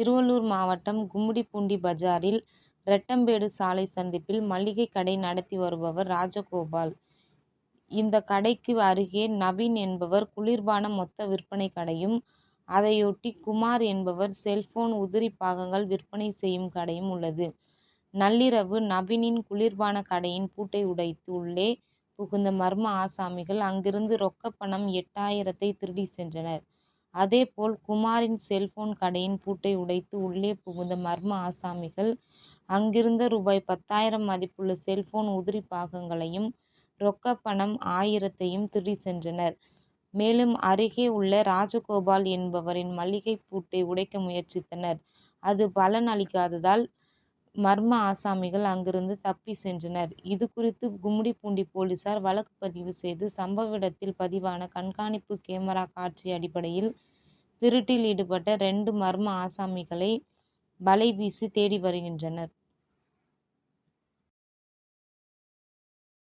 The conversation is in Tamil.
திருவள்ளூர் மாவட்டம் கும்மிடிப்பூண்டி பஜாரில் ரெட்டம்பேடு சாலை சந்திப்பில் மளிகை கடை நடத்தி வருபவர் ராஜகோபால். இந்த கடைக்கு அருகே நவீன் என்பவர் குளிர்பான மொத்த விற்பனை கடையும், அதையொட்டி குமார் என்பவர் செல்போன் உதிரி பாகங்கள் விற்பனை செய்யும் கடையும் உள்ளது. நள்ளிரவு நவீனின் குளிர்பான கடையின் பூட்டை உடைத்து உள்ளே புகுந்த மர்ம ஆசாமிகள் அங்கிருந்து ரொக்கப்பணம் எட்டாயிரத்தை திருடி சென்றனர். அதேபோல் குமாரின் செல்போன் கடையின் பூட்டை உடைத்து உள்ளே புகுந்த மர்ம ஆசாமிகள் அங்கிருந்த ரூபாய் பத்தாயிரம் மதிப்புள்ள செல்போன் உதிரி பாகங்களையும், ரொக்க பணம் ஆயிரத்தையும் திருடி சென்றனர். மேலும் அருகே உள்ள ராஜகோபால் என்பவரின் மளிகை பூட்டை உடைக்க முயற்சித்தனர். அது பலன் அளிக்காததால் மர்ம ஆசாமிகள் அங்கிருந்து தப்பி சென்றனர். இது குறித்து கும்மிடிப்பூண்டி போலீசார் வழக்கு பதிவு செய்து சம்பவ இடத்தில் பதிவான கண்காணிப்பு கேமரா காட்சி அடிப்படையில் திருட்டில் ஈடுபட்ட ரெண்டு மர்ம ஆசாமிகளை வலை வீசி தேடி வருகின்றனர்.